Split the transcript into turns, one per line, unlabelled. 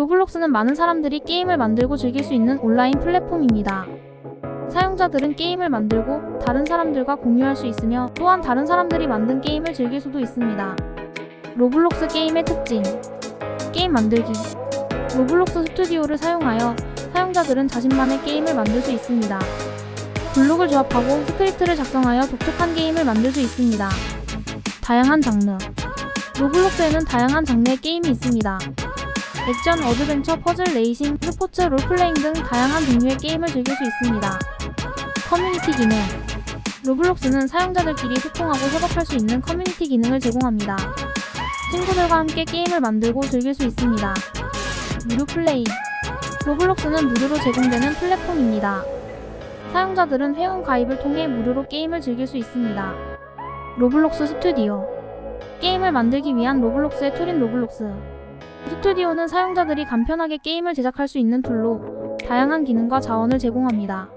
로블록스는 많은 사람들이 게임을 만들고 즐길 수 있는 온라인 플랫폼입니다. 사용자들은 게임을 만들고 다른 사람들과 공유할 수 있으며 또한 다른 사람들이 만든 게임을 즐길 수도 있습니다. 로블록스 게임의 특징 게임 만들기 로블록스 스튜디오를 사용하여 사용자들은 자신만의 게임을 만들 수 있습니다. 블록을 조합하고 스크립트를 작성하여 독특한 게임을 만들 수 있습니다. 다양한 장르 로블록스에는 다양한 장르의 게임이 있습니다. 액션, 어드벤처, 퍼즐, 레이싱, 스포츠, 롤플레잉 등 다양한 종류의 게임을 즐길 수 있습니다. 커뮤니티 기능 로블록스는 사용자들끼리 소통하고 협업할 수 있는 커뮤니티 기능을 제공합니다. 친구들과 함께 게임을 만들고 즐길 수 있습니다. 무료 플레이 로블록스는 무료로 제공되는 플랫폼입니다. 사용자들은 회원 가입을 통해 무료로 게임을 즐길 수 있습니다. 로블록스 스튜디오 게임을 만들기 위한 로블록스의 툴인 로블록스 스튜디오는 사용자들이 간편하게 게임을 제작할 수 있는 툴로 다양한 기능과 자원을 제공합니다.